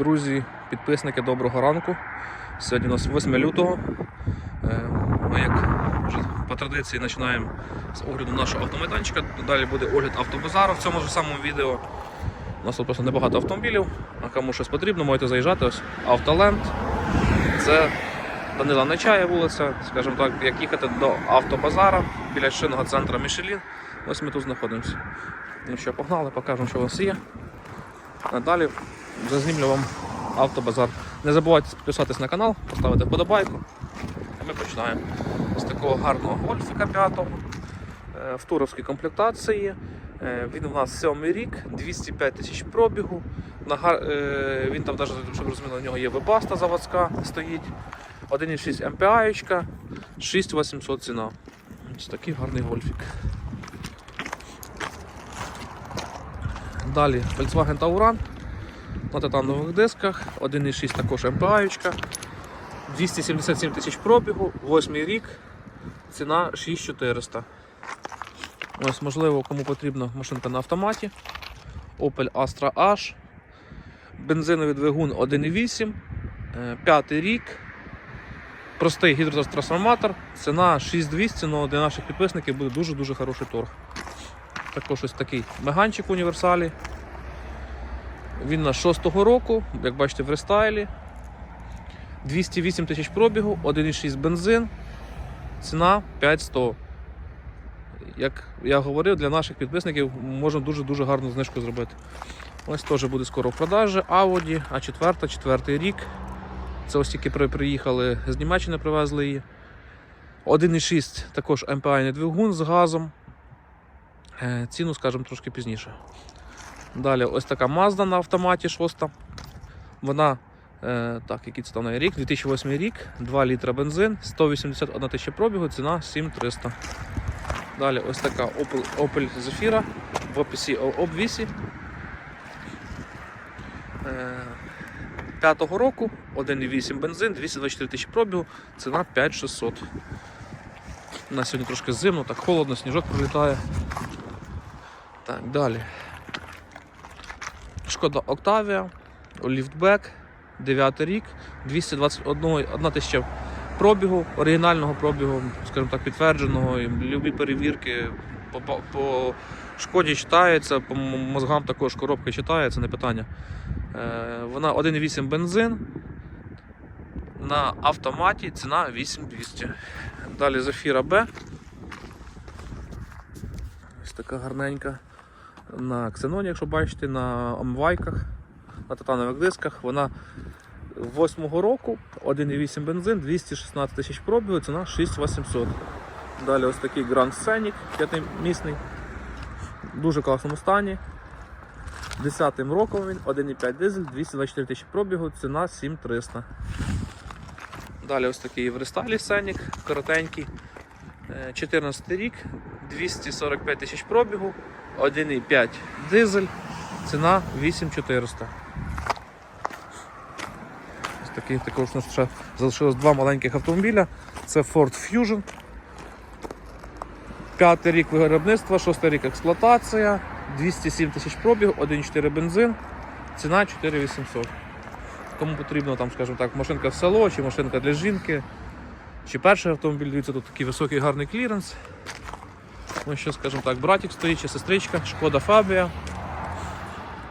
Друзі, підписники, доброго ранку. Сьогодні у нас 8 лютого. Е, Ми, як вже по традиції, починаємо з огляду нашого автомайданчика. Далі буде огляд автобазару в цьому ж самому відео. У нас тут просто небагато автомобілів, а кому щось потрібно, можете заїжджати. Ось Автоленд. Це Данила Нечая вулиця, скажімо так, як їхати до автобазара біля шинного центру Мішелін. Ось ми тут знаходимося. Ну що, погнали, покажемо, що у нас є. А далі зазнімлю вам автобазар. Не забувайте підписатись на канал, поставити вподобайку. Ми починаємо з такого гарного гольфіка 5 в туровській комплектації. Е, Він у нас сьомий рік, 205 тисяч пробігу. Е, Він там навіть, щоб розуміли, у нього є вебаста заводська стоїть. 1,6 МПА, 6800 ціна. Ось такий гарний гольфік. Далі Volkswagen Tauran на титанових дисках, 1,6 також МПА, 277 тисяч пробігу, 8 рік, ціна 6400. Ось, можливо, кому потрібна машинка на автоматі. Opel Astra H, бензиновий двигун 1,8, 5 рік, простий гідротрансформатор, ціна 6200, але для наших підписників буде дуже-дуже хороший торг. Також ось такий меганчик універсалі. Він на 6-го року, як бачите, в рестайлі. 208 тисяч пробігу, 1,6 бензин, ціна 5100. Як я говорив, для наших підписників можна дуже-дуже гарну знижку зробити. Ось теж буде скоро в продажі. Audi А4, 4 рік. Це ось тільки приїхали з Німеччини, привезли її. 1,6 також МПА двигун з газом. Е, Ціну скажемо трошки пізніше. Далі ось така Mazda на автоматі 6. Вона, е, так, який це там рік, 2008 рік, 2 літра бензин, 181 тисяча пробігу, ціна 7300. Далі ось така Opel, Opel Zafira в описі обвісі. Е, П'ятого року, 1,8 бензин, 224 тисячі пробігу, ціна 5600. У нас сьогодні трошки зимно, так холодно, сніжок прилітає. Так, далі. Шкода Octavia, ліфтбек, 9 рік, 221 одна тисяча пробігу, оригінального пробігу, скажімо так, підтвердженого. І Любі перевірки по, по, по шкоді читається, по мозгам також коробка читається, не питання. Е, вона 1,8 бензин. На автоматі ціна 8200. Далі Zafira B. Ось така гарненька. На ксеноні, якщо бачите, на омвайках, на титанових дисках. Вона 8-го року, 1,8 бензин, 216 тисяч пробігу, ціна 6800. Далі ось такий Grand Scenic, п'ятимісний, в дуже класному стані. 10-м роком він, 1,5 дизель, 224 тисячі пробігу, ціна 7300. Далі ось такий в рестайлі Scenic, коротенький. Е, 14 рік, 245 тисяч пробігу, 1,5 дизель, ціна 8400. Ось такий також у нас ще залишилось два маленьких автомобіля. Це Ford Fusion. П'ятий рік виробництва, шостий рік експлуатація, 207 тисяч пробігу, 1,4 бензин, ціна 4800. Кому потрібно, там, скажімо так, машинка в село чи машинка для жінки. Чи перший автомобіль, дивіться, тут такий високий гарний кліренс. Ось що, скажімо так, братик стоїть чи сестричка, шкода Фабія.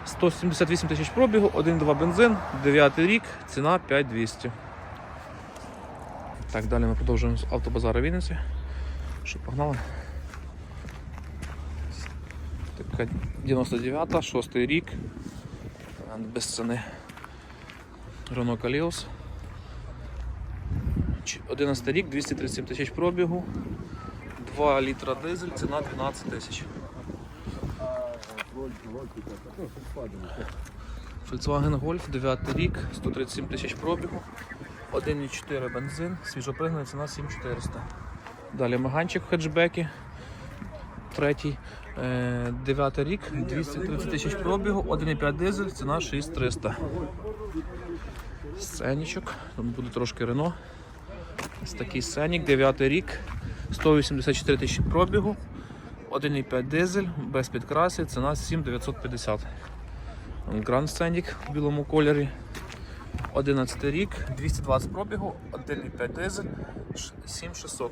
178 тисяч пробігу, 1,2 бензин, 9 рік, ціна 5200. Так, далі ми продовжуємо з автобазару Вінниці. Що погнали? Така 99-та, 6 рік. Без ціни. Renault Каліос. 11 рік, 237 тисяч пробігу, 2 літра дизель, ціна 12 тисяч. Volkswagen Golf, 9 рік, 137 тисяч пробігу, 1,4 бензин, свіжопригнаний, ціна 7400. Далі маганчик в хеджбекі, третій, 9 рік, 230 тисяч пробігу, 1,5 дизель, ціна 6300. Сценічок, там буде трошки Рено. Ось такий Сенік, 9 рік, 184 тисячі пробігу, 1,5 дизель, без підкрасів, ціна 7950. Grand Scenic в білому кольорі. 11 рік, 220 пробігу, 1,5 дизель, 7600.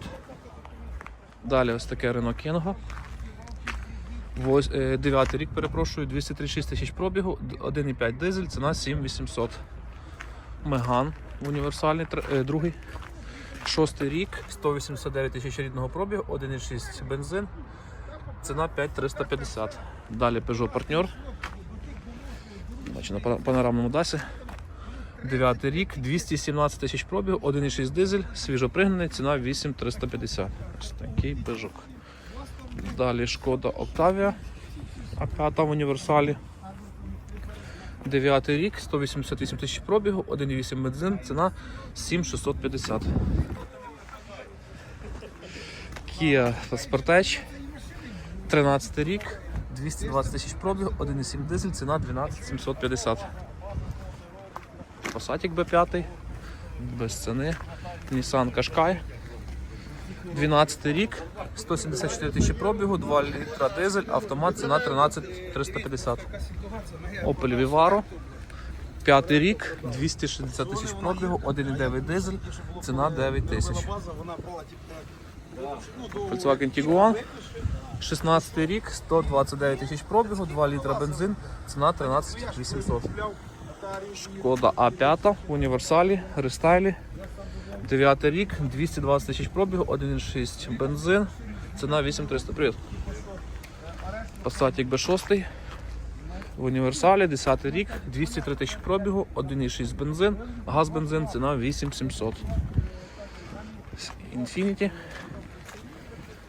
Далі ось таке Renault. Вось- е, рік, перепрошую, 236 тисяч пробігу, 1,5 дизель, ціна 7800. Меган універсальний, е, другий. Шостий рік, 189 тисяч рідного пробігу, 1,6 бензин, ціна 5350. Далі Peugeot Partner. Бачу, на панорамному дасі. Дев'ятий рік, 217 тисяч пробігу, 1,6 дизель, свіжопригнаний, ціна 8350. Ось такий Peugeot. Далі шкода Octavia, А5 в універсалі. Дев'ятий рік, 188 тисяч пробігу, 1,8 бензин, ціна 7650. Kia Sportage, 13 рік, 220 тисяч пробігу, 1,7 дизель, ціна 12750. Passatик B5, без ціни. Nissan Qashqai. 12 рік, 174 тисячі пробігу, 2 літра дизель, автомат, ціна 13 350. Opel Vivaro. 5 рік, 260 тисяч пробігу, 1,9 дизель, ціна 9 тисяч. Volkswagen Tiguan. 16 рік, 129 тисяч пробігу, 2 літра бензин, ціна 13 800. Шкода А5 в універсалі, рестайлі. 9 рік, 220 тисяч пробігу, 1,6 бензин, ціна 8300. Привіт. Passat B6 в універсалі, 10 рік, 203 тисячі пробігу, 1,6 бензин, газ бензин, ціна 8700. Infiniti.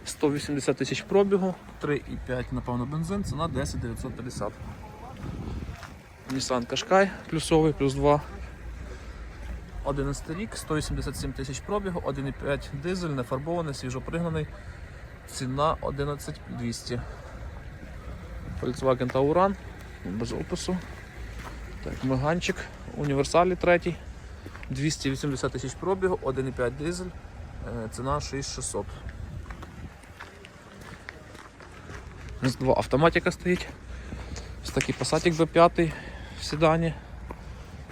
180 тисяч пробігу, 3,5 напевно бензин, ціна 10 950. Nissan Qashqai плюсовий, плюс 2. 11 рік, 187 тисяч пробігу, 1,5 дизель, нефарбований, свіжопригнаний. Ціна 11 200. Volkswagen Tauran, без опису. Так, Меганчик, універсалі третій. 280 тисяч пробігу, 1,5 дизель, е, ціна 6600. Ось Два автоматика стоїть. Ось такий Passat B5 в седані.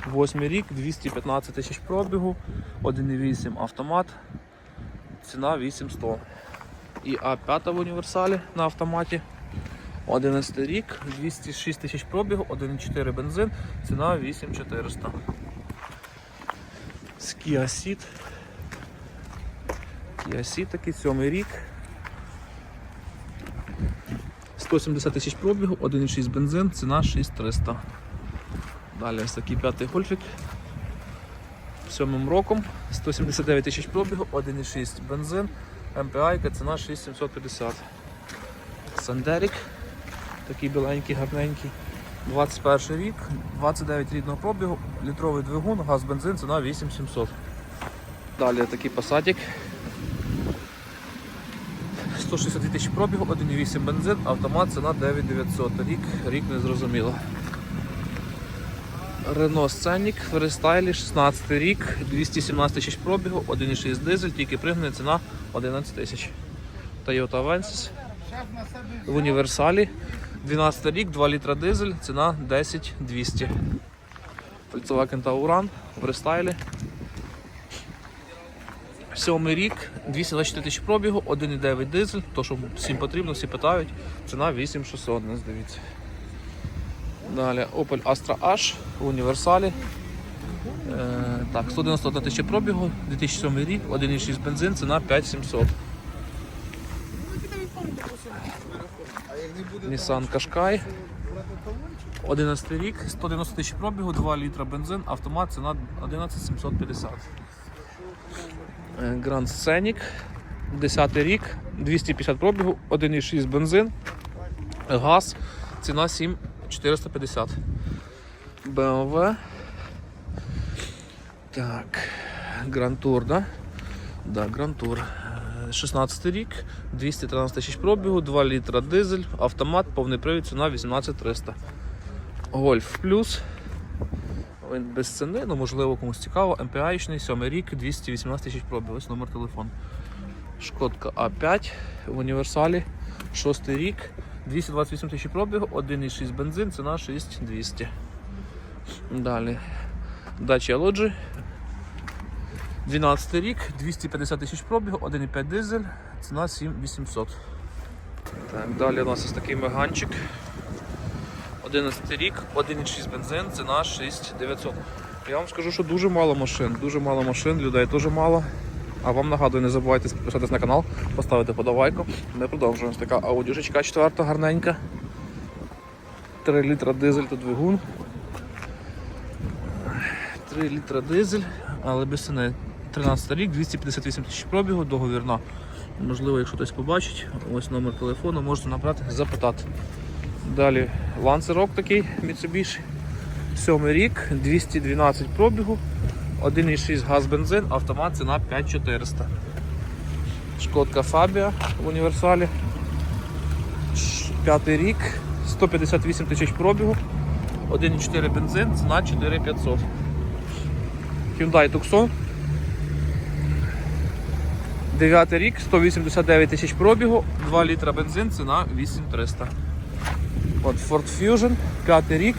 Восьмий рік, 215 тисяч пробігу, 1,8 автомат, ціна 8100. І А5 в універсалі на автоматі. 11 рік, 206 тисяч пробігу, 1,4 бензин, ціна 8400. З Kia Ceed. Kia Ceed такий, 7 рік. 170 тисяч пробігу, 1,6 бензин, ціна 6300. Далі ось такий п'ятий гольфік. Сьомим роком, 179 тисяч пробігу, 1,6 бензин, МПА, ціна 6750. Сандерік, такий біленький, гарненький. 21 рік, 29 рідного пробігу, літровий двигун, газ, бензин, ціна 8700. Далі такий пасатик. 162 тисячі пробігу, 1,8 бензин, автомат, ціна 9900. Рік, рік не зрозуміло. Renault Scenic в рестайлі 16 рік, 217 тисяч пробігу, 1,6 дизель, тільки пригнана ціна 11 тисяч. Toyota Avensis в універсалі 12 рік, 2 літра дизель, ціна 10 200. Volkswagen Tauran в рестайлі. Сьомий рік, 224 тисячі пробігу, 1,9 дизель, то що всім потрібно, всі питають. Ціна 8600, не здивіться. Далі Opel Astra H в універсалі. Е, так, 191 тисяча пробігу, 2007 рік, 1,6 бензин, ціна 5700. Nissan Qashqai. 11 рік, 190 тисяч пробігу, 2 літра бензин, автомат, ціна 11750. Е, Grand Scenic. 10 рік, 250 пробігу, 1,6 бензин, газ, ціна 7450. BMW. Так, Grand да? Да, Grand Tour. Е, 16 рік, 213 тисяч пробігу, 2 літра дизель, автомат, повний привід, ціна 18300. Гольф плюс. Він без ціни, ну можливо комусь цікаво. МПА-шний, 7 рік, 218 тисяч пробігу, ось номер телефону. Шкодка А5 в універсалі, 6 рік, 228 тисяч пробігу, 1,6 бензин, ціна 6200. Далі. Dacia Logi. 12 рік, 250 тисяч пробігу, 1,5 дизель, ціна 7800. Так, далі у нас ось такий меганчик. 11 рік, 1,6 бензин, ціна 6900. Я вам скажу, що дуже мало машин, дуже мало машин, людей теж мало. А вам нагадую, не забувайте підписатись на канал, поставити подавайку. Ми продовжуємо. Така аудюшечка четверта, гарненька. 3 літра дизель та двигун. 3 літра дизель, але без ціни. 13 рік, 258 тисяч пробігу, договірна. Можливо, якщо хтось побачить, ось номер телефону, можете набрати, запитати. Далі ланцерок такий Mitsubishi. 7 рік, 212 пробігу, 1,6 газ бензин, автомат ціна 5400. Шкодка Фабія в універсалі. П'ятий рік, 158 тисяч пробігу, 1,4 бензин, ціна 4500. Hyundai Tucson. 9 рік, 189 тисяч пробігу, 2 літра бензин, ціна 8300. От Ford Fusion, 5 рік.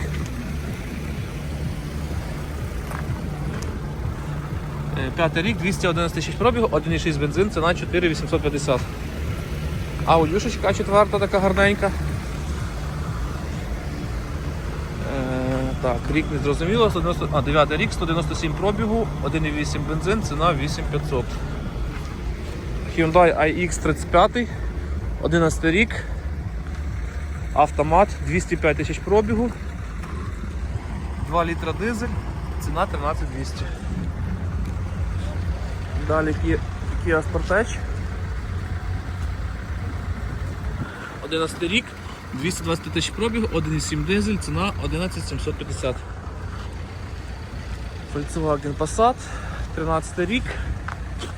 П'ятий рік, 211 тисяч пробігу, 1,6 бензин, ціна 4850. А Аудюшечка четверта така гарненька. Е, так, рік не зрозуміло, 190, а 9 рік, 197 пробігу, 1,8 бензин, ціна 8500. Hyundai iX35, 11 рік, автомат, 205 тисяч пробігу, 2 літра дизель, ціна 13200. Далі Kia, Sportage. 11 рік, 220 тисяч пробігу, 1,7 дизель, ціна 11750. Volkswagen Passat, 13 рік,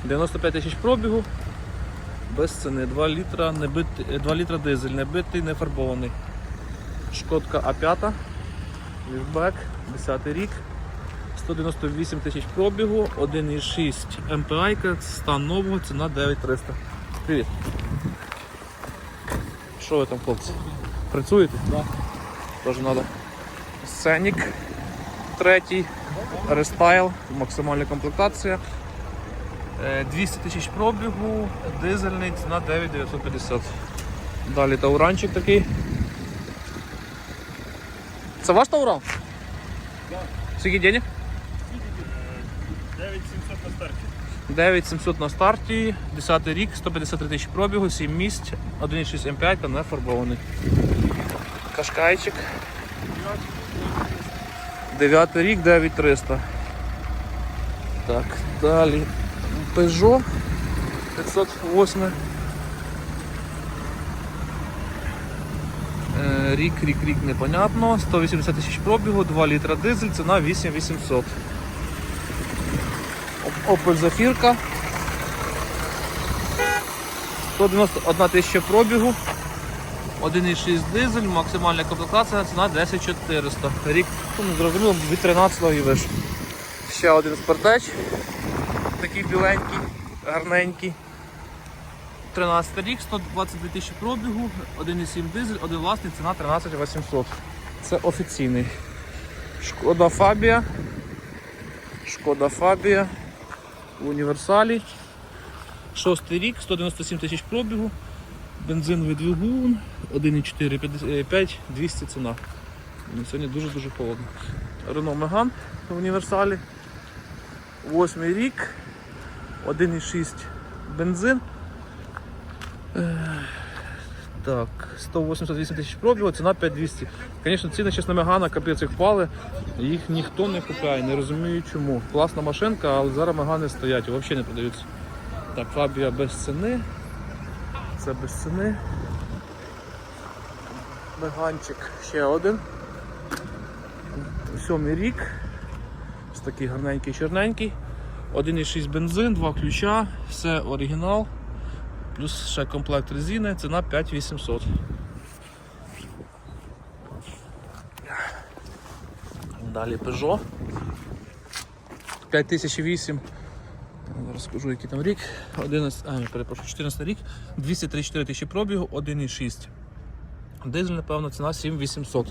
95 тисяч пробігу, без ціни, 2 літра, не битий, е, 2 літра дизель, не битий, не фарбований. Шкодка А5, ліфтбек, 10 рік, 198 тисяч пробігу, 1,6 МПА, стан нового, ціна 9300. Привіт. Що ви там, хлопці? Працюєте? Так. Теж треба. Сценік третій, рестайл, максимальна комплектація. Е, 200 тисяч пробігу, дизельний, ціна 9950. Далі тауранчик такий. Це ваш тауран? Так. Скільки денег? 9700 на старті. 9700 на старті, 10 рік, 153 тисячі пробігу, 7 місць, 1,6 М5 та не фарбований. Кашкайчик. 9 рік, 9300. Так, далі Peugeot 508. Е, Рік, рік, рік непонятно. 180 тисяч пробігу, 2 літра дизель, ціна 8800. Opel Zafirka. 191 тисяча пробігу. 1,6 дизель, максимальна комплектація, ціна 10400. Рік, не зрозуміло, від 13-го і вище. Ще один спортеч. Такий біленький, гарненький. 13 рік, 122 тисячі пробігу, 1,7 дизель, один власний, ціна 13 800. Це офіційний. Шкода Фабія. Шкода Фабія в універсалі. Шостий рік, 197 тисяч пробігу, бензиновий двигун, 1,4, 200 ціна. Ну, Сьогодні дуже-дуже холодно. Рено Меган в універсалі. Восьмий рік, 1,6 бензин. Так, 188 тисяч пробігу, ціна 5200. Звісно, ціни зараз на Мегана капець як впали. Їх ніхто не купляє, не розумію чому. Класна машинка, але зараз Мегани стоять, взагалі не продаються. Так, Фабія без ціни. Це без ціни. Меганчик ще один. Сьомий рік. Ось такий гарненький чорненький. 1,6 бензин, два ключа, все оригінал. Плюс ще комплект резини, ціна 5800. Далі Peugeot. 5008. Зараз скажу, який там рік. 11, а, перепрошую, 14 рік, 234 тисячі пробігу, 1,6. Дизель, напевно, ціна 7800.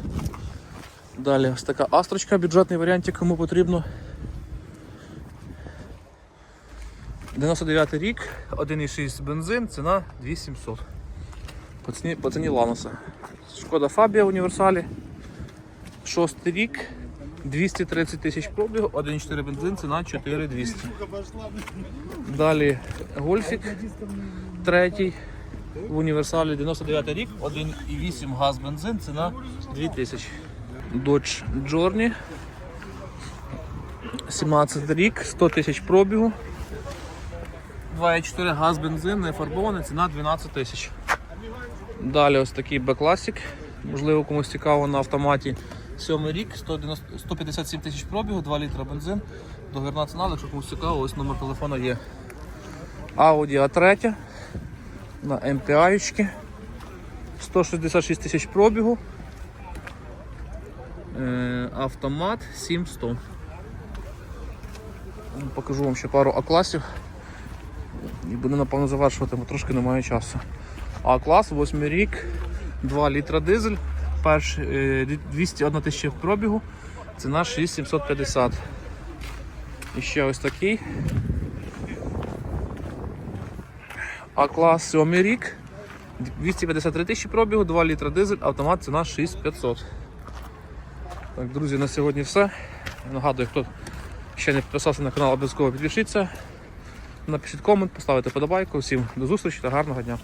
Далі ось така астрочка, бюджетний варіант, кому потрібно. 99 рік, 1,6 бензин, ціна 2700. По ціні, по ціні Ланоса. Шкода Фабія в універсалі. Шостий рік, 230 тисяч пробігу, 1,4 бензин, ціна 4200. Далі Гольфік, третій в універсалі 99 рік, 1,8 газ бензин, ціна 2000. Dodge Journey, 17 рік, 100 тисяч пробігу. 2,4 газ бензин, не фарбований, ціна 12 тисяч. Далі ось такий Б-класік. Можливо, комусь цікаво на автоматі. Сьомий рік, 190 157 тисяч пробігу, 2 літра бензин. Договірна ціна, але якщо комусь цікаво, ось номер телефона є. Audi A3 на MPI. 166 тисяч пробігу. Е, Автомат 7100. Покажу вам ще пару А-класів. І буде напевно завершувати, бо трошки немає часу. А-клас, 8 рік, 2 літра дизель, перш, е, 201 тисяча пробігу, ціна 6750. І ще ось такий. А-клас, 7 рік, 253 тисячі пробігу, 2 літра дизель, автомат, ціна 6500. Так, друзі, на сьогодні все. Нагадую, хто ще не підписався на канал, обов'язково підпишіться. Напишіть комент, поставити подобайку. Всім до зустрічі та гарного дня.